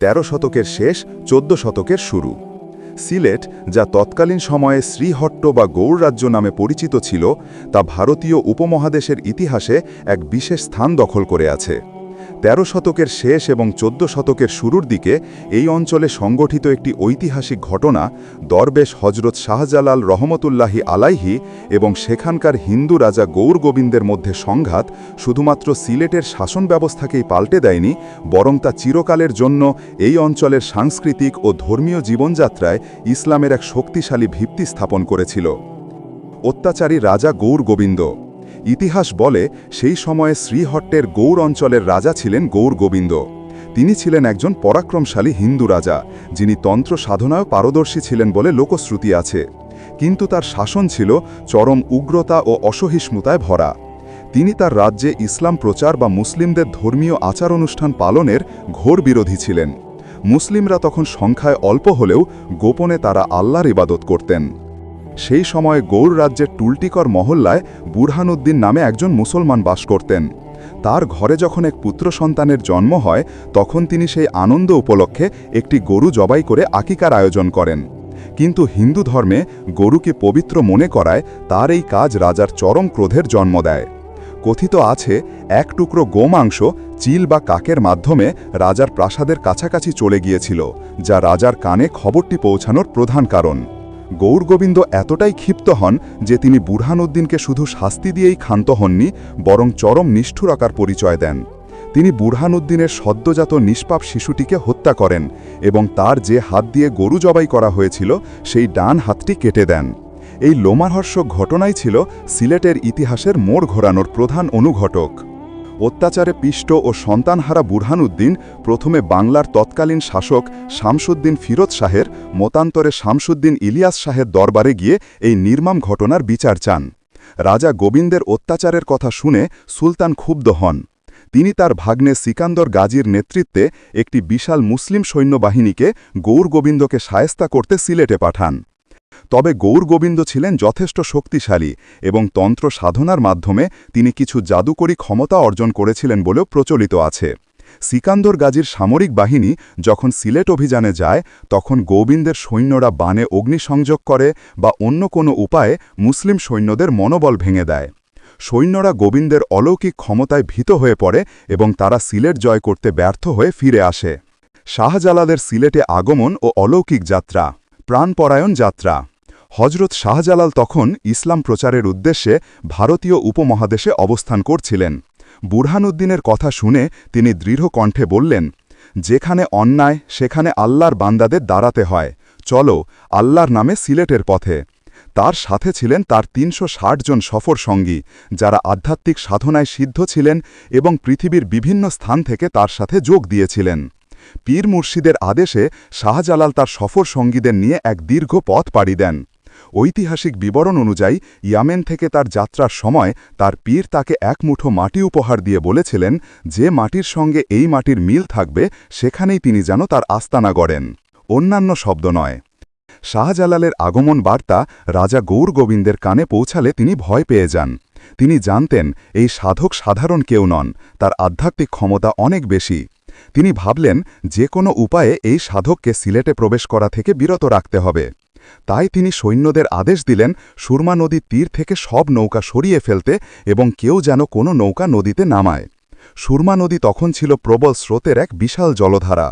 তেরো শতকের শেষ, চোদ্দ শতকের শুরু। সিলেট, যা তৎকালীন সময়ে শ্রীহট্ট বা গৌড় রাজ্য নামে পরিচিত ছিল, তা ভারতীয় উপমহাদেশের ইতিহাসে এক বিশেষ স্থান দখল করে আছে। তেরো শতকের শেষ এবং চোদ্দ শতকের শুরুর দিকে এই অঞ্চলে সংগঠিত একটি ঐতিহাসিক ঘটনা, দরবেশ হজরত শাহজালাল রহমতুল্লাহি আলাইহি এবং সেখানকার হিন্দু রাজা গৌর গোবিন্দের মধ্যে সংঘাত শুধুমাত্র সিলেটের শাসন ব্যবস্থাকেই পাল্টে দেয়নি, বরং তা চিরকালের জন্য এই অঞ্চলের সাংস্কৃতিক ও ধর্মীয় জীবনযাত্রায় ইসলামের এক শক্তিশালী ভিত্তি স্থাপন করেছিল। অত্যাচারী রাজা গৌর গোবিন্দ ইতিহাস বলে, সেই সময়ে শ্রীহট্টের গৌর অঞ্চলের রাজা ছিলেন গৌর গোবিন্দ। তিনি ছিলেন একজন পরাক্রমশালী হিন্দু রাজা, যিনি তন্ত্র সাধনায় পারদর্শী ছিলেন বলে লোকশ্রুতি আছে। কিন্তু তার শাসন ছিল চরম উগ্রতা ও অসহিষ্ণুতায় ভরা। তিনি তার রাজ্যে ইসলাম প্রচার বা মুসলিমদের ধর্মীয় আচার অনুষ্ঠান পালনের ঘোর বিরোধী ছিলেন। মুসলিমরা তখন সংখ্যায় অল্প হলেও গোপনে তারা আল্লাহর ইবাদত করতেন। সেই সময় গৌর রাজ্যের টুলটিকর মহল্লায় বুরহানুদ্দিন নামে একজন মুসলমান বাস করতেন। তার ঘরে যখন এক পুত্র সন্তানের জন্ম হয়, তখন তিনি সেই আনন্দ উপলক্ষে একটি গরু জবাই করে আকিকার আয়োজন করেন। কিন্তু হিন্দু ধর্মে গরুকে পবিত্র মনে করায় তার এই কাজ রাজার চরম ক্রোধের জন্ম দেয়। কথিত আছে, এক টুকরো গোমাংস চিল বা কাকের মাধ্যমে রাজার প্রাসাদের কাছাকাছি চলে গিয়েছিল, যা রাজার কানে খবরটি পৌঁছানোর প্রধান কারণ। গৌরগোবিন্দ এতটাই ক্ষিপ্ত হন যে তিনি বুরহানুদ্দিনকে শুধু শাস্তি দিয়েই ক্ষান্ত হননি, বরং চরম নিষ্ঠুরকার পরিচয় দেন। তিনি বুরহানুদ্দিনের সদ্যজাত নিষ্পাপ শিশুটিকে হত্যা করেন এবং তার যে হাত দিয়ে গরু জবাই করা হয়েছিল, সেই ডান হাতটি কেটে দেন। এই লোমাহর্ষক ঘটনাই ছিল সিলেটের ইতিহাসের মোড় ঘোরানোর প্রধান অনুঘটক। অত্যাচারে পিষ্ট ও সন্তানহারা বুরহানুদ্দিন প্রথমে বাংলার তৎকালীন শাসক শামসুদ্দিন ফিরোজ শাহের, মতান্তরে শামসুদ্দিন ইলিয়াস শাহের দরবারে গিয়ে এই নির্মাম ঘটনার বিচার চান। রাজা গোবিন্দের অত্যাচারের কথা শুনে সুলতান ক্ষুব্ধ হন। তিনি তার ভাগ্নে সিকান্দর গাজীর নেতৃত্বে একটি বিশাল মুসলিম সৈন্যবাহিনীকে গৌর গোবিন্দকে সায়স্তা করতে সিলেটে পাঠান। তবে গৌরগোবিন্দ ছিলেন যথেষ্ট শক্তিশালী এবং তন্ত্র সাধনার মাধ্যমে তিনি কিছু জাদুকরী ক্ষমতা অর্জন করেছিলেন বলেও প্রচলিত আছে। সিকান্দর গাজীর সামরিক বাহিনী যখন সিলেট অভিযানে যায়, তখন গোবিন্দের সৈন্যরা বানে অগ্নিসংযোগ করে বা অন্য কোনো উপায়ে মুসলিম সৈন্যদের মনোবল ভেঙে দেয়। সৈন্যরা গোবিন্দের অলৌকিক ক্ষমতায় ভীত হয়ে পড়ে এবং তারা সিলেট জয় করতে ব্যর্থ হয়ে ফিরে আসে। শাহজালালের সিলেটে আগমন ও অলৌকিক যাত্রা। প্রাণপরায়ণ যাত্রা। হজরত শাহজালাল তখন ইসলাম প্রচারের উদ্দেশ্যে ভারতীয় উপমহাদেশে অবস্থান করছিলেন। বুরহানুদ্দিনের কথা শুনে তিনি দৃঢ় কণ্ঠে বললেন, যেখানে অন্যায়, সেখানে আল্লাহর বান্দাদের দাঁড়াতে হয়। চলো, আল্লাহর নামে সিলেটের পথে। তার সাথে ছিলেন তার তিনশো ষাট জন সফর সঙ্গী, যারা আধ্যাত্মিক সাধনায় সিদ্ধ ছিলেন এবং পৃথিবীর বিভিন্ন স্থান থেকে তার সাথে যোগ দিয়েছিলেন। পীর মুর্শিদের আদেশে শাহজালাল তার সফর সঙ্গীদের নিয়ে এক দীর্ঘ পথ পাড়ি দেন। ঐতিহাসিক বিবরণ অনুযায়ী ইয়ামেন থেকে তার যাত্রার সময় তার পীর তাকে এক মুঠো মাটি উপহার দিয়ে বলেছিলেন, যে মাটির সঙ্গে এই মাটির মিল থাকবে, সেখানেই তিনি যেন তার আস্তানা গড়েন। অন্যান্য শব্দ নয়। শাহজালালের আগমন বার্তা রাজা গৌর গোবিন্দের কানে পৌঁছালে তিনি ভয় পেয়ে যান। তিনি জানতেন, এই সাধক সাধারণ কেউ নন, তার আধ্যাত্মিক ক্ষমতা অনেক বেশি। তিনি ভাবলেন যে কোনো উপায়ে এই সাধককে সিলেটে প্রবেশ করা থেকে বিরত রাখতে হবে। তাই তিনি সৈন্যদের আদেশ দিলেন সুরমা নদীর তীর থেকে সব নৌকা সরিয়ে ফেলতে এবং কেউ যেন কোনো নৌকা নদীতে নামায়। সুরমা নদী তখন ছিল প্রবল স্রোতের এক বিশাল জলধারা।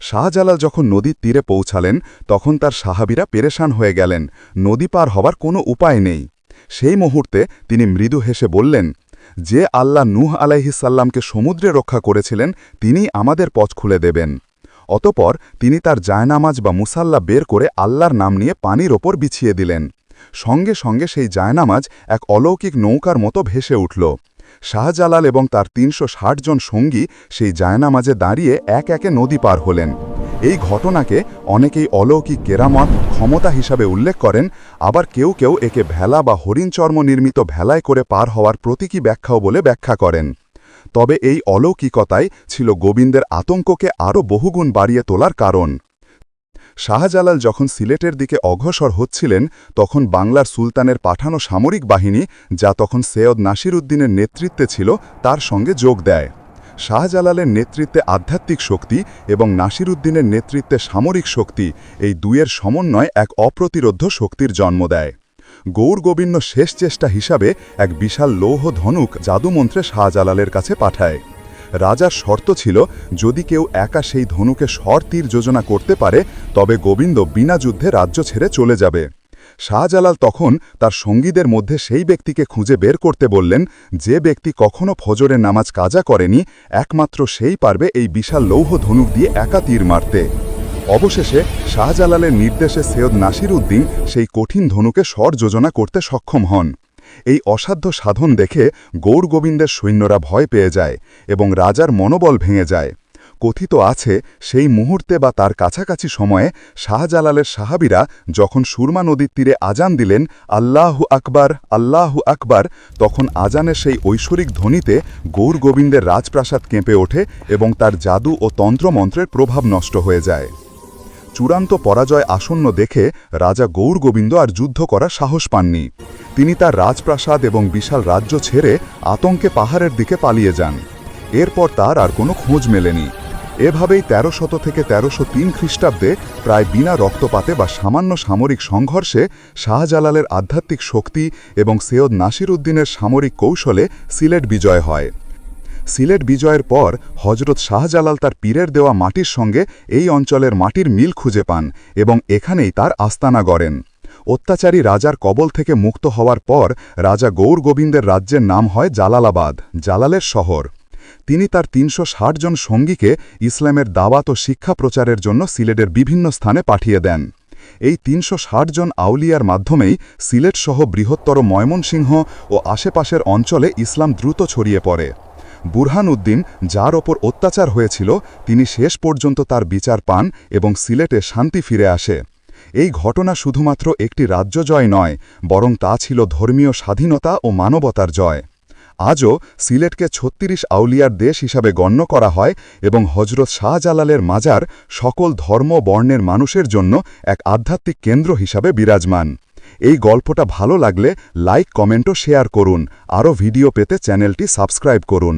শাহজালাল যখন নদীর তীরে পৌঁছালেন, তখন তার সাহাবিরা পেরেশান হয়ে গেলেন, নদী পার হবার কোনো উপায় নেই। সেই মুহূর্তে তিনি মৃদু হেসে বললেন যে আল্লাহ নূহ আলাইহিসাল্লামকে সমুদ্রে রক্ষা করেছিলেন তিনি আমাদের পথ খুলে দেবেন। অতপর তিনি তার জায়নামাজ বা মুসাল্লা বের করে আল্লাহর নাম নিয়ে পানির ওপর বিছিয়ে দিলেন। সঙ্গে সঙ্গে সেই জায়নামাজ এক অলৌকিক নৌকার মতো ভেসে উঠল। শাহজালাল এবং তার তিনশো ষাট জন সঙ্গী সেই জায়নামাজে দাঁড়িয়ে এক একে নদী পার হলেন। এই ঘটনাকে অনেকেই অলৌকিক কেরামত, ক্ষমতা হিসাবে উল্লেখ করেন, আবার কেউ কেউ একে ভেলা বা হরিণচর্ম নির্মিত ভেলায় করে পার হওয়ার প্রতীকী ব্যাখ্যাও বলে ব্যাখ্যা করেন। তবে এই অলৌকিকতাই ছিল গোবিন্দের আতঙ্ককে আরও বহুগুণ বাড়িয়ে তোলার কারণ। শাহজালাল যখন সিলেটের দিকে অগ্রসর হচ্ছিলেন, তখন বাংলার সুলতানের পাঠানো সামরিক বাহিনী, যা তখন সৈয়দ নাসির উদ্দিনের নেতৃত্বে ছিল, তার সঙ্গে যোগ দেয়। শাহজালালের নেতৃত্বে আধ্যাত্মিক শক্তি এবং নাসিরুদ্দিনের নেতৃত্বে সামরিক শক্তি এই দুয়ের সমন্বয় এক অপ্রতিরোধ্য শক্তির জন্ম দেয়। গৌর গোবিন্দ শেষ চেষ্টা হিসাবে এক বিশাল লৌহ ধনুক জাদুমন্ত্রে শাহজালালের কাছে পাঠায়। রাজার শর্ত ছিল, যদি কেউ একা সেই ধনুকে স্বর তীর যোজনা করতে পারে, তবে গোবিন্দ বিনা যুদ্ধে রাজ্য ছেড়ে চলে যাবে। শাহজালাল তখন তার সঙ্গীদের মধ্যে সেই ব্যক্তিকে খুঁজে বের করতে বললেন, যে ব্যক্তি কখনো ফজরের নামাজ কাজা করেনি, একমাত্র সেই পারবে এই বিশাল লৌহ ধনুক দিয়ে একা তীর মারতে। অবশেষে শাহজালালের নির্দেশে সৈয়দ নাসির উদ্দিন সেই কঠিন ধনুকে স্বর যোজনা করতে সক্ষম হন। এই অসাধ্য সাধন দেখে গৌর গোবিন্দের সৈন্যরা ভয় পেয়ে যায় এবং রাজার মনোবল ভেঙে যায়। কথিত আছে, সেই মুহূর্তে বা তার কাছাকাছি সময়ে শাহজালালের সাহাবিরা যখন সুরমা নদীর তীরে আজান দিলেন, আল্লাহু আকবার আল্লাহু আকবার, তখন আজানের সেই ঐশ্বরিক ধ্বনিতে গৌর গোবিন্দের রাজপ্রাসাদ কেঁপে ওঠে এবং তার জাদু ও তন্ত্রমন্ত্রের প্রভাব নষ্ট হয়ে যায়। চূড়ান্ত পরাজয় আসন্ন দেখে রাজা গৌর গোবিন্দ আর যুদ্ধ করার সাহস পাননি। তিনি তার রাজপ্রাসাদ এবং বিশাল রাজ্য ছেড়ে আতঙ্কে পাহাড়ের দিকে পালিয়ে যান। এরপর তার আর কোনো খোঁজ মেলেনি। এভাবেই তেরো শত থেকে তেরোশো তিন খ্রিস্টাব্দে প্রায় বিনা রক্তপাতে বা সামান্য সামরিক সংঘর্ষে শাহজালালের আধ্যাত্মিক শক্তি এবং সৈয়দ নাসির উদ্দিনের সামরিক কৌশলে সিলেট বিজয় হয়। সিলেট বিজয়ের পর হজরত শাহজালাল তার পীরের দেওয়া মাটির সঙ্গে এই অঞ্চলের মাটির মিল খুঁজে পান এবং এখানেই তার আস্তানা গড়েন। অত্যাচারী রাজার কবল থেকে মুক্ত হওয়ার পর রাজা গৌর গোবিন্দের রাজ্যের নাম হয় জালালাবাদ, জালালের শহর। তিনি তার তিনশো ষাট জন সঙ্গীকে ইসলামের দাওয়াত ও শিক্ষা প্রচারের জন্য সিলেটের বিভিন্ন স্থানে পাঠিয়ে দেন। এই তিনশো ষাট জন আউলিয়ার মাধ্যমেই সিলেটসহ বৃহত্তর ময়মনসিংহ ও আশেপাশের অঞ্চলে ইসলাম দ্রুত ছড়িয়ে পড়ে। বুরহান উদ্দিন যার ওপর অত্যাচার হয়েছিল, তিনি শেষ পর্যন্ত তার বিচার পান এবং সিলেটে শান্তি ফিরে আসে। এই ঘটনা শুধুমাত্র একটি রাজ্য জয় নয়, বরং তা ছিল ধর্মীয় স্বাধীনতা ও মানবতার জয়। আজও সিলেটকে ছত্রিশ আউলিয়ার দেশ হিসাবে গণ্য করা হয় এবং হজরত শাহজালালের মাজার সকল ধর্ম বর্ণের মানুষের জন্য এক আধ্যাত্মিক কেন্দ্র হিসাবে বিরাজমান। এই গল্পটা ভালো লাগলে লাইক, কমেন্টও শেয়ার করুন। আরও ভিডিও পেতে চ্যানেলটি সাবস্ক্রাইব করুন।